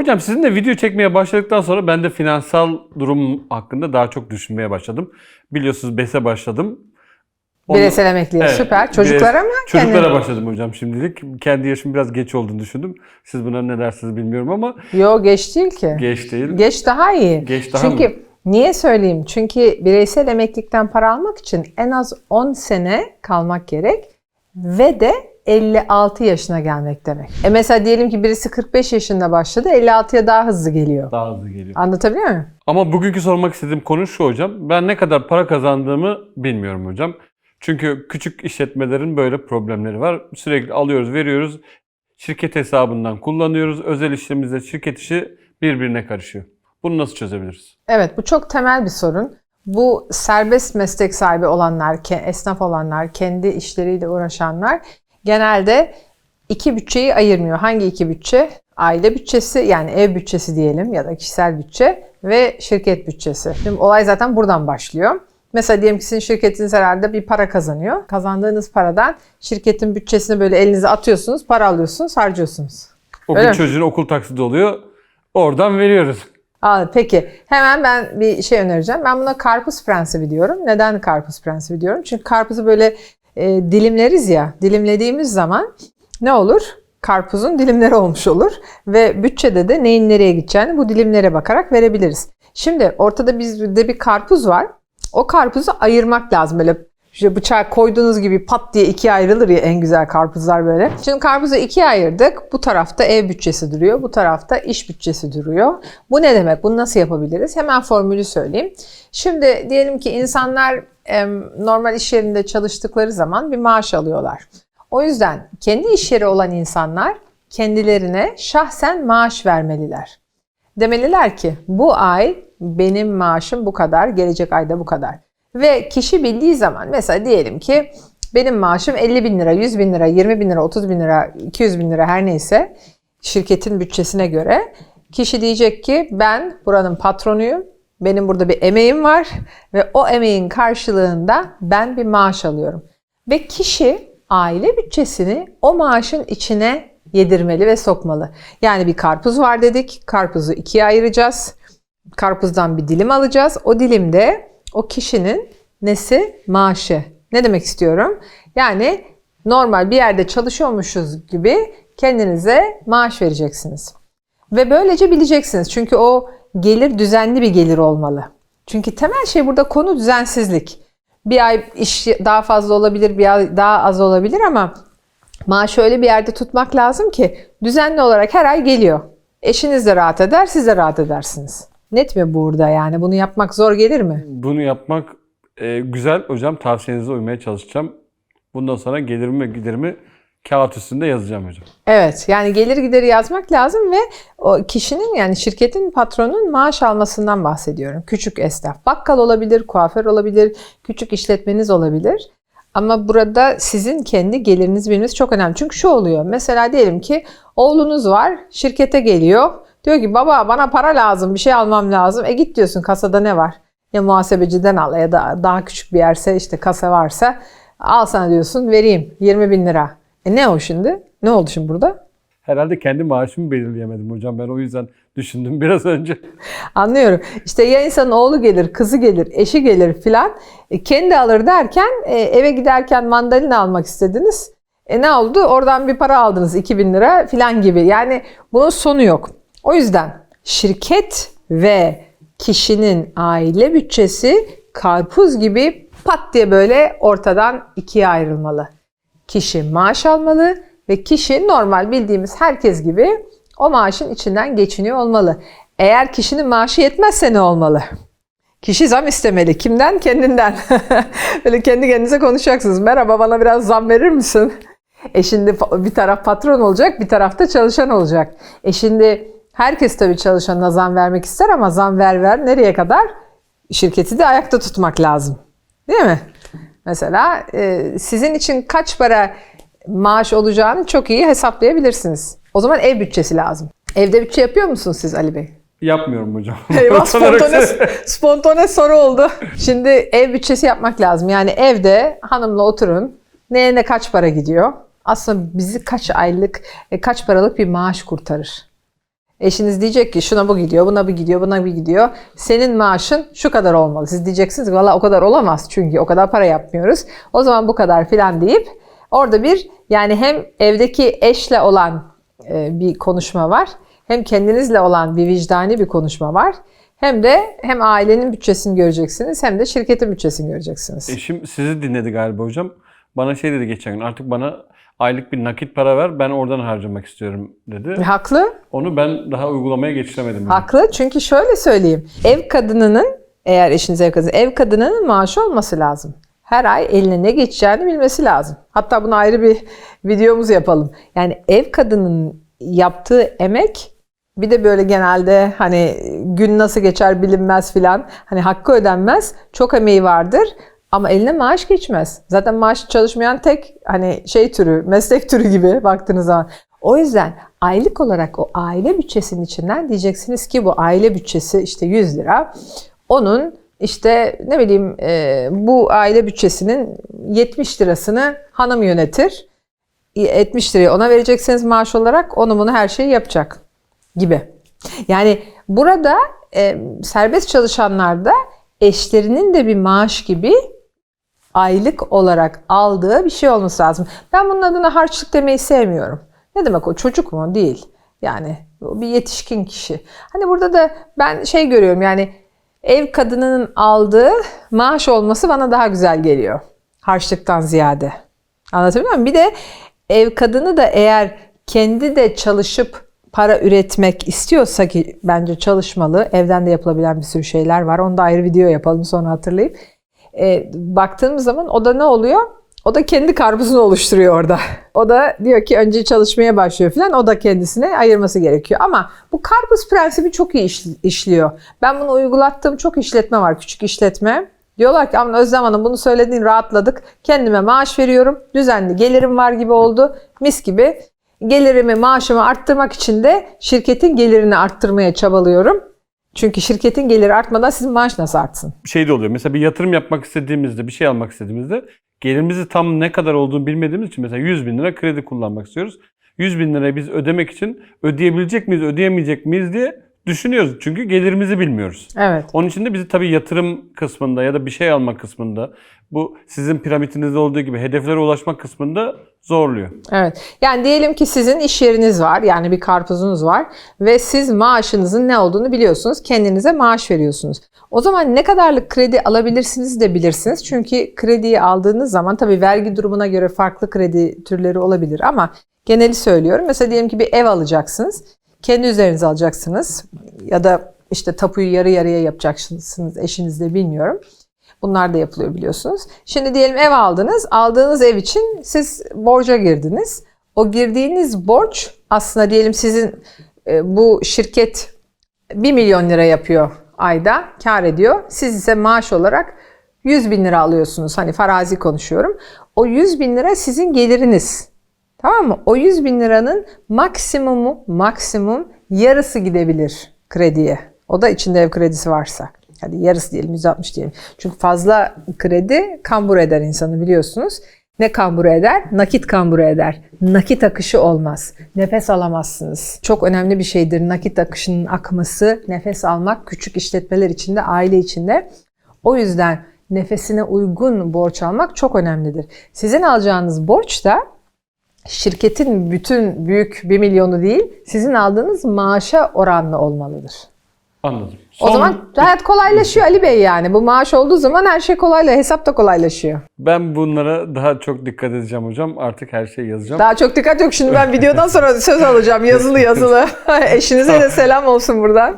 Hocam sizinle video çekmeye başladıktan sonra ben de finansal durum hakkında daha çok düşünmeye başladım. Biliyorsunuz BES'e başladım. Onu- Bireysel emekliye Evet, süper. Çocuklara birey- mı? Çocuklara kendine? başladım hocam şimdilik. Kendi yaşım biraz geç olduğunu düşündüm. Siz buna ne dersiniz bilmiyorum ama Yo geç değil ki. geç değil. Geç daha iyi. Geç daha Çünkü mı? niye söyleyeyim? Çünkü bireysel emeklilikten para almak için en az 10 sene kalmak gerek ve de 56 yaşına gelmek demek. E mesela diyelim ki birisi 45 yaşında başladı, 56'ya daha hızlı geliyor. Daha hızlı geliyor. Anlatabiliyor muyum? Ama bugünkü sormak istediğim konu şu hocam. Ben ne kadar para kazandığımı bilmiyorum hocam. Çünkü küçük işletmelerin böyle problemleri var. Sürekli alıyoruz, veriyoruz. Şirket hesabından kullanıyoruz. Özel işlemizde şirket işi birbirine karışıyor. Bunu nasıl çözebiliriz? Evet bu çok temel bir sorun. Bu serbest meslek sahibi olanlar, esnaf olanlar, kendi işleriyle uğraşanlar genelde iki bütçeyi ayırmıyor. Hangi iki bütçe? Aile bütçesi yani ev bütçesi diyelim ya da kişisel bütçe ve şirket bütçesi. Şimdi olay zaten buradan başlıyor. Mesela diyelim ki sizin şirketiniz herhalde bir para kazanıyor. Kazandığınız paradan şirketin bütçesini böyle elinize atıyorsunuz, para alıyorsunuz, harcıyorsunuz. O Öyle bir mi? çocuğun okul taksidi oluyor. Oradan veriyoruz. Aa, peki hemen ben bir şey önereceğim. Ben buna karpuz prensibi diyorum. Neden karpuz prensibi diyorum? Çünkü karpuzu böyle e, dilimleriz ya. Dilimlediğimiz zaman ne olur? Karpuzun dilimleri olmuş olur. Ve bütçede de neyin nereye gideceğini bu dilimlere bakarak verebiliriz. Şimdi ortada bizde bir karpuz var. O karpuzu ayırmak lazım. Böyle işte bıçağı koyduğunuz gibi pat diye ikiye ayrılır ya en güzel karpuzlar böyle. Şimdi karpuzu ikiye ayırdık. Bu tarafta ev bütçesi duruyor. Bu tarafta iş bütçesi duruyor. Bu ne demek? Bunu nasıl yapabiliriz? Hemen formülü söyleyeyim. Şimdi diyelim ki insanlar normal iş yerinde çalıştıkları zaman bir maaş alıyorlar. O yüzden kendi iş yeri olan insanlar kendilerine şahsen maaş vermeliler. Demeliler ki bu ay benim maaşım bu kadar, gelecek ayda bu kadar. Ve kişi bildiği zaman mesela diyelim ki benim maaşım 50 bin lira, 100 bin lira, 20 bin lira, 30 bin lira, 200 bin lira her neyse şirketin bütçesine göre kişi diyecek ki ben buranın patronuyum, benim burada bir emeğim var ve o emeğin karşılığında ben bir maaş alıyorum. Ve kişi aile bütçesini o maaşın içine yedirmeli ve sokmalı. Yani bir karpuz var dedik, karpuzu ikiye ayıracağız. Karpuzdan bir dilim alacağız. O dilimde o kişinin nesi? Maaşı. Ne demek istiyorum? Yani normal bir yerde çalışıyormuşuz gibi kendinize maaş vereceksiniz. Ve böylece bileceksiniz. Çünkü o gelir düzenli bir gelir olmalı. Çünkü temel şey burada konu düzensizlik. Bir ay iş daha fazla olabilir, bir ay daha az olabilir ama maaşı öyle bir yerde tutmak lazım ki düzenli olarak her ay geliyor. Eşiniz de rahat eder, siz de rahat edersiniz. Net mi burada yani? Bunu yapmak zor gelir mi? Bunu yapmak e, güzel hocam. Tavsiyenize uymaya çalışacağım. Bundan sonra gelirimi ve giderimi kağıt üstünde yazacağım hocam. Evet yani gelir gideri yazmak lazım ve o kişinin yani şirketin patronun maaş almasından bahsediyorum. Küçük esnaf, bakkal olabilir, kuaför olabilir, küçük işletmeniz olabilir. Ama burada sizin kendi geliriniz bilmeniz çok önemli. Çünkü şu oluyor. Mesela diyelim ki oğlunuz var, şirkete geliyor. Diyor ki baba bana para lazım, bir şey almam lazım. E git diyorsun kasada ne var? Ya muhasebeciden al ya da daha küçük bir yerse işte kasa varsa al sana diyorsun vereyim 20 bin lira. E ne o şimdi? Ne oldu şimdi burada? Herhalde kendi maaşımı belirleyemedim hocam. Ben o yüzden düşündüm biraz önce. Anlıyorum. İşte ya insanın oğlu gelir, kızı gelir, eşi gelir filan. E, kendi alır derken e, eve giderken mandalina almak istediniz. E ne oldu? Oradan bir para aldınız 2000 lira filan gibi. Yani bunun sonu yok. O yüzden şirket ve kişinin aile bütçesi karpuz gibi pat diye böyle ortadan ikiye ayrılmalı. Kişi maaş almalı ve kişi normal bildiğimiz herkes gibi o maaşın içinden geçiniyor olmalı. Eğer kişinin maaşı yetmezse ne olmalı? Kişi zam istemeli. Kimden? Kendinden. Böyle kendi kendinize konuşacaksınız. Merhaba bana biraz zam verir misin? E şimdi bir taraf patron olacak, bir tarafta çalışan olacak. E şimdi herkes tabii çalışanına zam vermek ister ama zam ver ver nereye kadar? Şirketi de ayakta tutmak lazım. Değil mi? Mesela e, sizin için kaç para maaş olacağını çok iyi hesaplayabilirsiniz. O zaman ev bütçesi lazım. Evde bütçe yapıyor musunuz siz Ali Bey? Yapmıyorum hocam. Eyvah spontane, spontane soru oldu. Şimdi ev bütçesi yapmak lazım. Yani evde hanımla oturun. Neye ne kaç para gidiyor? Aslında bizi kaç aylık, e, kaç paralık bir maaş kurtarır. Eşiniz diyecek ki şuna bu gidiyor, buna bu gidiyor, buna bu gidiyor. Senin maaşın şu kadar olmalı. Siz diyeceksiniz ki valla o kadar olamaz çünkü o kadar para yapmıyoruz. O zaman bu kadar filan deyip orada bir yani hem evdeki eşle olan e, bir konuşma var. Hem kendinizle olan bir vicdani bir konuşma var. Hem de hem ailenin bütçesini göreceksiniz hem de şirketin bütçesini göreceksiniz. Eşim sizi dinledi galiba hocam. Bana şey dedi geçen gün artık bana aylık bir nakit para ver ben oradan harcamak istiyorum dedi. Haklı. Onu ben daha uygulamaya geçiremedim. yani. Haklı çünkü şöyle söyleyeyim. Ev kadınının eğer eşiniz ev kadını, ev kadınının maaşı olması lazım. Her ay eline ne geçeceğini bilmesi lazım. Hatta buna ayrı bir videomuz yapalım. Yani ev kadının yaptığı emek bir de böyle genelde hani gün nasıl geçer bilinmez filan. Hani hakkı ödenmez. Çok emeği vardır. Ama eline maaş geçmez. Zaten maaş çalışmayan tek hani şey türü, meslek türü gibi baktığınız zaman. O yüzden aylık olarak o aile bütçesinin içinden diyeceksiniz ki bu aile bütçesi işte 100 lira. Onun işte ne bileyim e, bu aile bütçesinin 70 lirasını hanım yönetir. 70 lirayı ona vereceksiniz maaş olarak onu bunu her şeyi yapacak gibi. Yani burada e, serbest çalışanlarda eşlerinin de bir maaş gibi aylık olarak aldığı bir şey olması lazım. Ben bunun adına harçlık demeyi sevmiyorum. Ne demek o çocuk mu? Değil. Yani o bir yetişkin kişi. Hani burada da ben şey görüyorum yani ev kadınının aldığı maaş olması bana daha güzel geliyor. Harçlıktan ziyade. Anlatabiliyor muyum? Bir de ev kadını da eğer kendi de çalışıp para üretmek istiyorsa ki bence çalışmalı. Evden de yapılabilen bir sürü şeyler var. Onu da ayrı video yapalım sonra hatırlayıp. E, baktığımız zaman o da ne oluyor? O da kendi karpuzunu oluşturuyor orada. O da diyor ki önce çalışmaya başlıyor falan. O da kendisine ayırması gerekiyor. Ama bu karpuz prensibi çok iyi iş- işliyor. Ben bunu uygulattığım çok işletme var. Küçük işletme. Diyorlar ki ama Özlem Hanım bunu söylediğin rahatladık. Kendime maaş veriyorum. Düzenli gelirim var gibi oldu. Mis gibi. Gelirimi, maaşımı arttırmak için de şirketin gelirini arttırmaya çabalıyorum. Çünkü şirketin geliri artmadan sizin maaş nasıl artsın? şey de oluyor. Mesela bir yatırım yapmak istediğimizde, bir şey almak istediğimizde gelirimizi tam ne kadar olduğunu bilmediğimiz için mesela 100 bin lira kredi kullanmak istiyoruz. 100 bin lirayı biz ödemek için ödeyebilecek miyiz, ödeyemeyecek miyiz diye düşünüyoruz. Çünkü gelirimizi bilmiyoruz. Evet. Onun için de bizi tabii yatırım kısmında ya da bir şey almak kısmında bu sizin piramitinizde olduğu gibi hedeflere ulaşmak kısmında zorluyor. Evet. Yani diyelim ki sizin iş yeriniz var. Yani bir karpuzunuz var ve siz maaşınızın ne olduğunu biliyorsunuz. Kendinize maaş veriyorsunuz. O zaman ne kadarlık kredi alabilirsiniz de bilirsiniz. Çünkü krediyi aldığınız zaman tabii vergi durumuna göre farklı kredi türleri olabilir ama geneli söylüyorum. Mesela diyelim ki bir ev alacaksınız. Kendi üzerinize alacaksınız ya da işte tapuyu yarı yarıya yapacaksınız eşinizle bilmiyorum. Bunlar da yapılıyor biliyorsunuz. Şimdi diyelim ev aldınız. Aldığınız ev için siz borca girdiniz. O girdiğiniz borç aslında diyelim sizin e, bu şirket 1 milyon lira yapıyor ayda kar ediyor. Siz ise maaş olarak 100 bin lira alıyorsunuz. Hani farazi konuşuyorum. O 100 bin lira sizin geliriniz. Tamam mı? O 100 bin liranın maksimumu maksimum yarısı gidebilir krediye. O da içinde ev kredisi varsa. Hadi yarısı diyelim 160 diyelim. Çünkü fazla kredi kambur eder insanı biliyorsunuz. Ne kambur eder? Nakit kambur eder. Nakit akışı olmaz. Nefes alamazsınız. Çok önemli bir şeydir nakit akışının akması, nefes almak küçük işletmeler içinde, aile içinde. O yüzden nefesine uygun borç almak çok önemlidir. Sizin alacağınız borç da şirketin bütün büyük 1 milyonu değil, sizin aldığınız maaşa oranlı olmalıdır. Anladım. O Son- zaman hayat kolaylaşıyor Ali Bey yani. Bu maaş olduğu zaman her şey kolayla, hesap da kolaylaşıyor. ben bunlara daha çok dikkat edeceğim hocam. Artık her şeyi yazacağım. Daha çok dikkat yok. Şimdi ben videodan sonra söz alacağım. Yazılı yazılı. Eşinize de selam olsun buradan.